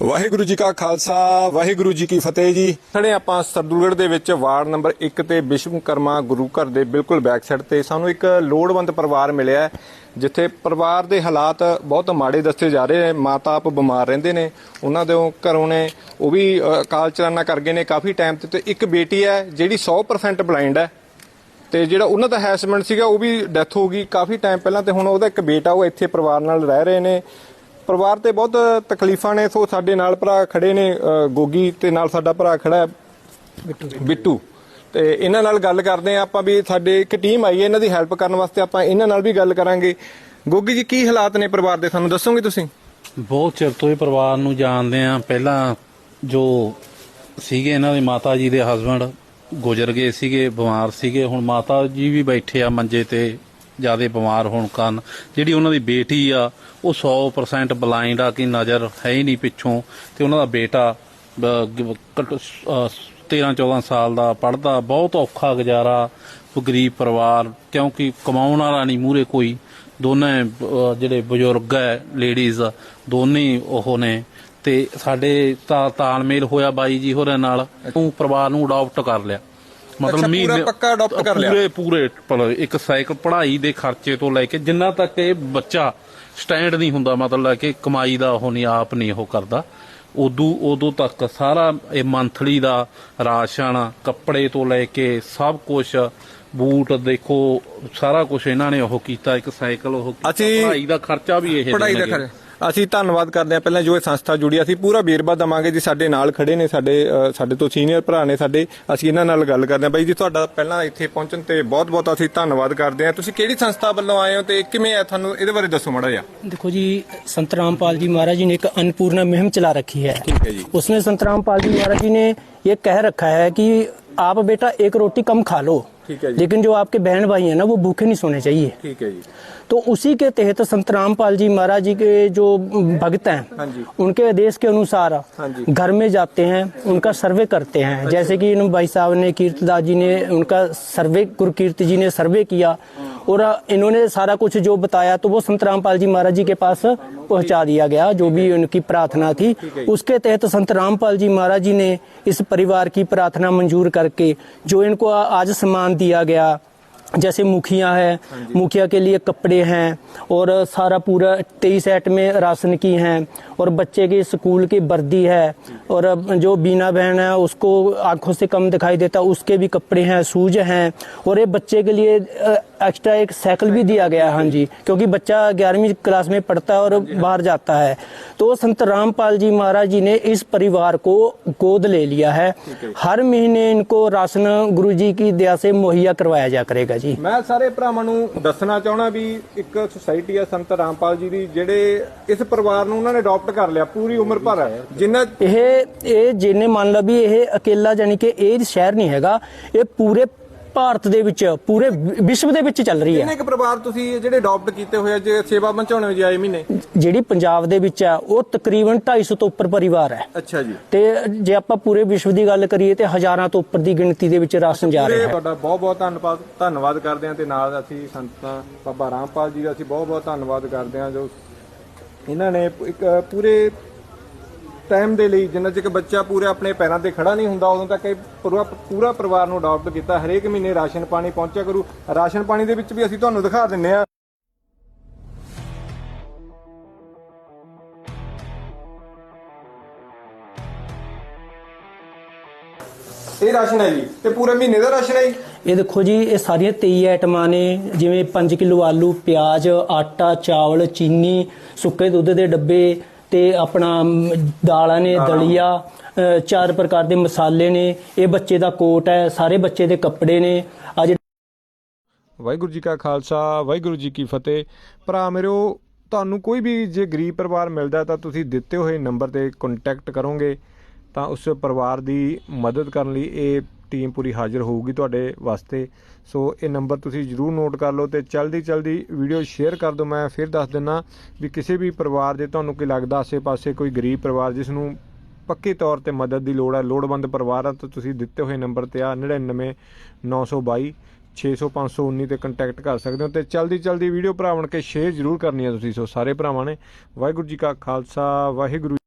ਵਾਹਿਗੁਰੂ ਜੀ ਕਾ ਖਾਲਸਾ ਵਾਹਿਗੁਰੂ ਜੀ ਕੀ ਫਤਿਹ ਜੀ। ਖੜੇ ਆਪਾਂ ਸਰਦੂਲਗੜ੍ਹ ਦੇ ਵਿੱਚ ਵਾਰਡ ਨੰਬਰ 1 ਤੇ ਵਿਸ਼ਵਕਰਮਾ ਗੁਰੂ ਘਰ ਦੇ ਬਿਲਕੁਲ ਬੈਕ ਸਾਈਡ ਤੇ ਸਾਨੂੰ ਇੱਕ ਲੋੜਵੰਦ ਪਰਿਵਾਰ ਮਿਲਿਆ ਜਿੱਥੇ ਪਰਿਵਾਰ ਦੇ ਹਾਲਾਤ ਬਹੁਤ ਮਾੜੇ ਦੱਸੇ ਜਾ ਰਹੇ ਨੇ ਮਾਤਾ ਆਪ ਬਿਮਾਰ ਰਹਿੰਦੇ ਨੇ ਉਹਨਾਂ ਦੇ ਉਹ ਘਰੋਂ ਨੇ ਉਹ ਵੀ ਅ, ਅਕਾਲ ਚਲਾਨਾ ਕਰ ਗਏ ਨੇ ਕਾਫੀ ਟਾਈਮ ਤੇ ਤੇ ਇੱਕ ਬੇਟੀ ਹੈ ਜਿਹੜੀ 100% ਬਲਾਈਂਡ ਹੈ ਤੇ ਜਿਹੜਾ ਉਹਨਾਂ ਦਾ ਹੈਸਬੈਂਡ ਸੀਗਾ ਉਹ ਵੀ ਡੈਥ ਹੋ ਗਈ। ਕਾਫੀ ਟਾਈਮ ਪਹਿਲਾਂ ਤੇ ਹੁਣ ਉਹਦਾ ਇੱਕ ਬੇਟਾ ਉਹ ਇੱਥੇ ਪਰਿਵਾਰ ਨਾਲ ਰਹਿ ਰਹੇ ਨੇ ਪਰਿਵਾਰ ਤੇ ਬਹੁਤ ਤਕਲੀਫਾਂ ਨੇ ਸੋ ਸਾਡੇ ਨਾਲ ਭਰਾ ਖੜੇ ਨੇ ਅ, ਗੋਗੀ ਤੇ ਨਾਲ ਸਾਡਾ ਭਰਾ ਖੜਾ ਹੈ ਬਿੱਟੂ। ਤੇ ਇਹਨਾਂ ਨਾਲ ਗੱਲ ਕਰਦੇ ਆ ਆਪਾਂ ਵੀ ਸਾਡੇ ਇੱਕ ਟੀਮ ਆਈ ਹੈ ਇਹਨਾਂ ਦੀ ਹੈਲਪ ਕਰਨ ਵਾਸਤੇ ਆਪਾਂ ਇਹਨਾਂ ਨਾਲ ਵੀ ਗੱਲ ਕਰਾਂਗੇ। ਗੋਗੀ ਜੀ ਕੀ ਹਾਲਾਤ ਨੇ ਪਰਿਵਾਰ ਦੇ? ਸਾਨੂੰ ਦੱਸੋਗੇ ਤੁਸੀਂ? ਬਹੁਤ ਚਿਰ ਤੋਂ ਇਹ ਪਰਿਵਾਰ ਨੂੰ ਜਾਣਦੇ ਆ ਪਹਿਲਾਂ ਜੋ ਸੀਗੇ ਇਹਨਾਂ ਦੇ ਮਾਤਾ ਜੀ ਦੇ ਹਸਬੰਡ ਗੁਜ਼ਰ ਗਏ ਸੀਗੇ ਬਿਮਾਰ ਸੀਗੇ। ਹੁਣ ਮਾਤਾ ਜੀ ਵੀ ਬੈਠੇ ਆ ਮੰਜੇ ਤੇ। ਜ਼ਿਆਦਾ ਬਿਮਾਰ ਹੋਣ ਕਾਰਨ ਜਿਹੜੀ ਉਹਨਾਂ ਦੀ ਬੇਟੀ ਆ, ਉਹ 100% ਬਲਾਈਂਡ ਆ ਕਿ ਨਜ਼ਰ ਹੈ ਹੀ ਨਹੀਂ ਪਿੱਛੋਂ ਤੇ ਉਹਨਾਂ ਦਾ ਬੇਟਾ 13 14 ਸਾਲ ਦਾ ਪੜਦਾ ਬਹੁਤ ਔਖਾ ਗੁਜ਼ਾਰਾ, ਗਰੀਬ ਪਰਿਵਾਰ, ਕਿਉਂਕਿ ਕਮਾਉਣ ਵਾਲਾ ਨਹੀਂ ਮੂਰੇ ਕੋਈ। ਦੋਨੇ ਜਿਹੜੇ ਬਜ਼ੁਰਗ ਹੈ ਲੇਡੀਜ਼ ਦੋਨੇ ਹੀ ਉਹ ਨੇ। ਤੇ ਸਾਡੇ ਤਾਂ ਤਾਲਮੇਲ ਹੋਇਆ ਬਾਈ ਜੀ ਹੋਰਾਂ ਨਾਲ ਤੂੰ ਪਰਿਵਾਰ ਨੂੰ ਅਡਾਪਟ ਕਰ ਲਿਆ। ਅੱਛਾ, ਪੂਰਾ ਪੱਕਾ adopt ਕਰ ਲਿਆ। ਪੂਰੇ ਪੂਰੇ ਪਲ- ਇੱਕ ਸਾਈਕਲ ਪੜ੍ਹਾਈ ਦੇ ਖਰਚੇ ਤੋਂ ਲੈ ਕੇ ਜਿੰਨਾ ਤੱਕ ਇਹ ਬੱਚਾ ਸਟੈਂਡ ਨਹੀਂ ਹੁੰਦਾ ਮਤਲਬ ਕਿ ਕਮਾਈ ਦਾ ਉਹ ਨਹੀਂ ਆਪ ਨਹੀਂ ਉਹ ਕਰਦਾ ਉਦੋਂ ਉਦੋਂ ਤੱਕ ਸਾਰਾ ਇਹ ਮੰਥਲੀ ਦਾ ਰਾਸ਼ਨ ਕੱਪੜੇ ਤੋਂ ਲੈ ਕੇ ਸਭ ਕੁਝ ਬੂਟ ਦੇਖੋ ਸਾਰਾ ਕੁਝ ਇਹਨਾਂ ਨੇ ਉਹ ਕੀਤਾ ਇੱਕ ਸਾਈਕਲ ਉਹ ਕੀਤਾ ਅਸੀਂ- ਪੜ੍ਹਾਈ ਦਾ ਖਰਚਾ ਵੀ ਇਹ ਪੜਾਈ ਦਾ ਦੇਣਗੇ। ਖਰ ਅਸੀਂ ਧੰਨਵਾਦ ਕਰਦੇ ਹਾਂ ਪਹਿਲਾਂ ਜੋ ਇਹ ਸੰਸਥਾ ਜੁੜੀ ਆ, ਅਸੀਂ ਪੂਰਾ ਵੇਰਵਾ ਦਵਾਂਗੇ ਜੀ ਸਾਡੇ ਨਾਲ ਖੜੇ ਨੇ ਸਾਡੇ ਅ, ਸਾਡੇ ਤੋਂ ਸੀਨੀਅਰ ਭਰਾ ਨੇ ਸਾਡੇ ਅਸੀਂ ਇਹਨਾਂ ਨਾਲ ਗੱਲ ਕਰਦੇ ਹਾਂ ਬਾਈ ਜੀ ਤੁਹਾਡਾ ਪਹਿਲਾਂ ਇੱਥੇ ਪਹੁੰਚਣ ਤੇ ਬਹੁਤ ਬਹੁਤ ਅਸੀਂ ਧੰਨਵਾਦ ਕਰਦੇ ਹਾਂ ਤੁਸੀਂ ਕਿਹੜੀ ਸੰਸਥਾ ਵੱਲੋਂ ਆਏ ਹੋ ਤੇ ਕਿਵੇਂ ਆ ਤੁਹਾਨੂੰ ਇਹਦੇ ਬਾਰੇ ਦੱਸੋ ਮਾੜਾ ਜਿਹਾ देखो जी संत रामपाल जी महाराज जी ने एक अन्नपूर्णा मुहिम चला रखी है ठीक है जी। उसमें संत रामपाल जी महाराज जी ने ये कह रखा है कि आप बेटा एक रोटी कम खा लो ठीक है लेकिन जो आपके बहन भाई हैं ना वो भूखे नहीं सोने चाहिए। ठीक है जी। तो उसी के तहत संत रामपाल जी महाराज जी के जो भक्त हैं हाँ उनके आदेश के अनुसार हाँ घर में जाते हैं उनका सर्वे करते हैं। अच्छा। जैसे कि इन भाई साहब ने कीर्तदास जी ने उनका सर्वे गुरु कीर्ति जी ने सर्वे किया हाँ। और इन्होंने सारा कुछ जो बताया तो वो संत रामपाल जी महाराज जी के पास पहुँचा दिया गया जो भी उनकी प्रार्थना थी। उसके तहत संत रामपाल जी महाराज जी ने इस परिवार की प्रार्थना मंजूर करके जो इनको आज सम्मान दिया गया जैसे मुखिया है मुखिया के लिए कपड़े हैं और सारा पूरा तेईस एट में राशन की हैं और बच्चे के स्कूल की वर्दी है और जो बीना बहन है उसको आँखों से कम दिखाई देता उसके भी कपड़े हैं शूज़ हैं और ये बच्चे के लिए एक्स्ट्रा एक साइकिल भी दिया गया है। हाँ जी क्योंकि बच्चा ग्यारहवीं क्लास में पढ़ता है और बाहर जाता है। तो संत रामपाल जी महाराज जी ने इस परिवार को गोद ले लिया है। हर महीने इनको राशन गुरु जी की दया से मुहैया करवाया जा करेगा। जी ਮੈਂ ਸਾਰੇ ਭਰਾਵਾਂ ਨੂੰ ਦੱਸਣਾ ਚਾਹਣਾ ਵੀ ਇੱਕ ਸੁਸਾਇਟੀ ਆ ਸੰਤ ਰਾਮਪਾਲ ਜੀ ਦੀ ਜਿਹੜੇ ਇਸ ਪਰਿਵਾਰ ਨੂੰ ਉਹਨਾਂ ਨੇ ਅਡਾਪਟ ਕਰ ਲਿਆ ਪੂਰੀ ਉਮਰ ਭਰ। ਜਿੰਨਾ ਇਹ ਇਹ ਜਿਹਨੇ ਮੰਨ ਲਾ ਵੀ ਇਹ ਅਕੇਲਾ ਜਾਨੀ ਕਿ ਇਹ ਸ਼ਹਿਰ ਨਹੀਂ ਹੈਗਾ ਇਹ ਪੂਰੇ ਭਾਰਤ ਦੇ ਵਿੱਚ ਪੂਰੇ ਵਿਸ਼ਵ ਦੇ ਵਿੱਚ ਚੱਲ ਰਹੀ ਹੈ। ਕਿੰਨੇ ਕੁ ਪਰਿਵਾਰ ਤੁਸੀਂ ਜਿਹੜੇ ਅਡਾਪਟ ਕੀਤੇ ਹੋਏ ਆ ਜੇ ਸੇਵਾ ਪਹੁੰਚਾਉਣੇ ਵਿੱਚ ਆਏ ਮਹੀਨੇ? ਜਿਹੜੀ ਪੰਜਾਬ ਦੇ ਵਿੱਚ ਆ ਉਹ ਤਕਰੀਬਨ 250 ਤੋਂ ਉੱਪਰ ਪਰਿਵਾਰ ਹੈ। ਅੱਛਾ ਜੀ। ਤੇ ਜੇ ਆਪਾਂ ਪੂਰੇ ਵਿਸ਼ਵ ਦੀ ਗੱਲ ਕਰੀਏ ਤੇ ਹਜ਼ਾਰਾਂ ਤੋਂ ਉੱਪਰ ਦੀ ਗਿਣਤੀ ਦੇ ਵਿੱਚ ਰਾਸ਼ਨ ਜਾ ਰਿਹਾ ਹੈ। ਤੁਹਾਡਾ ਬਹੁਤ ਬਹੁਤ ਧੰਨਵਾਦ ਧੰਨਵਾਦ ਕਰਦੇ ਹਾਂ ਤੇ ਨਾਲ ਅਸੀਂ ਸੰਤਾਂ ਬਾਬਾ ਰਾਮਪਾਲ ਜੀ ਦਾ ਅਸੀਂ ਬਹੁਤ ਬਹੁਤ ਧੰਨਵਾਦ ਕਰਦੇ ਹਾਂ ਜੋ ਇਹਨਾਂ ਨੇ ਇੱਕ ਪੂਰੇ ਟਾਈਮ ਦੇ ਲਈ ਜਿੰਨਾ ਚਿਰ ਬੱਚਾ ਪੂਰੇ ਆਪਣੇ ਪੈਰਾਂ ਤੇ ਖੜਾ ਨਹੀਂ ਹੁੰਦਾ, ਉਦੋਂ ਤੱਕ ਇਹ ਪੂਰਾ ਪੂਰਾ ਪਰਿਵਾਰ ਨੂੰ ਅਡਾਪਟ ਕੀਤਾ। ਹਰੇਕ ਮਹੀਨੇ ਰਾਸ਼ਨ ਪਾਣੀ ਪਹੁੰਚਿਆ ਕਰੂ। ਰਾਸ਼ਨ ਪਾਣੀ ਦੇ ਵਿੱਚ ਵੀ ਅਸੀਂ ਤੁਹਾਨੂੰ ਦਿਖਾ ਦਿੰਨੇ ਆ। ਇਹ ਰਾਸ਼ਨ ਹੈ ਜੀ, ਤੇ ਪੂਰੇ ਮਹੀਨੇ ਦਾ ਰਾਸ਼ਨ ਹੈ ਜੀ। ਇਹ ਦੇਖੋ ਜੀ, ਇਹ ਸਾਰੀਆਂ 23 ਆਈਟਮਾਂ ਨੇ, ਜਿਵੇਂ 5 ਕਿਲੋ ਆਲੂ, ਪਿਆਜ਼, ਆਟਾ, ਚਾਵਲ, ਚੀਨੀ, ਸੁੱਕੇ ਦੁੱਧ ਦੇ ਡੱਬੇ ਤੇ ਆਪਣਾ ਦਾਲਾਂ ਨੇ ਦਲੀਆ ਚਾਰ ਪ੍ਰਕਾਰ ਦੇ ਮਸਾਲੇ ਨੇ। ਇਹ ਬੱਚੇ ਦਾ ਕੋਟ ਹੈ ਸਾਰੇ ਬੱਚੇ ਦੇ ਕੱਪੜੇ ਨੇ। ਆ ਵਾਹਿਗੁਰੂ ਜੀ ਕਾ ਖਾਲਸਾ ਵਾਹਿਗੁਰੂ ਜੀ ਕੀ ਫਤਿਹ। ਭਰਾ ਮੇਰੋ ਤੁਹਾਨੂੰ ਕੋਈ ਵੀ ਜੇ ਗਰੀਬ ਪਰਿਵਾਰ ਮਿਲਦਾ ਤਾਂ ਤੁਸੀਂ ਦਿੱਤੇ ਹੋਏ ਨੰਬਰ ਤੇ ਕੰਟੈਕਟ ਕਰੋਗੇ ਤਾਂ ਉਸ ਪਰਿਵਾਰ ਦੀ ਮਦਦ ਕਰਨ ਲਈ ਇਹ ਟੀਮ ਪੂਰੀ ਹਾਜ਼ਰ ਹੋਊਗੀ ਤੁਹਾਡੇ ਵਾਸਤੇ। ਸੋ ਇਹ ਨੰਬਰ ਤੁਸੀਂ ਜਰੂਰ ਨੋਟ ਕਰ ਲਓ ਤੇ ਜਲਦੀ ਜਲਦੀ ਵੀਡੀਓ ਸ਼ੇਅਰ ਕਰ ਦਿਓ। ਮੈਂ ਫਿਰ ਦੱਸ ਦਿੰਨਾ ਵੀ ਕਿਸੇ ਵੀ ਪਰਿਵਾਰ ਦੇ ਤੁਹਾਨੂੰ ਕੀ ਲੱਗਦਾ, ਆਸੇ-ਪਾਸੇ ਕੋਈ ਗਰੀਬ ਪਰਿਵਾਰ ਜਿਸ ਨੂੰ ਪੱਕੇ ਤੌਰ ਤੇ ਮਦਦ ਦੀ ਲੋੜ ਹੈ, ਲੋੜਵੰਦ ਪਰਿਵਾਰਾਂ ਤੋਂ ਤੁਸੀਂ ਦਿੱਤੇ ਹੋਏ ਨੰਬਰ ਤੇ ਆ 99 922 600 ਤੇ ਕੰਟੈਕਟ ਕਰ ਸਕਦੇ ਹੋ ਤੇ ਜਲਦੀ ਜਲਦੀ ਵੀਡੀਓ ਭਰਾ ਬਣ ਕੇ ਸ਼ੇਅਰ ਜ਼ਰੂਰ ਕਰਨੀ ਹੈ ਤੁਸੀਂ। ਸੋ ਸਾਰੇ ਭਰਾਵਾਂ ਨੇ ਵਾਹਿਗੁਰੂ ਜੀ ਕਾ ਖਾਲਸਾ, ਵਾਹਿਗੁਰੂ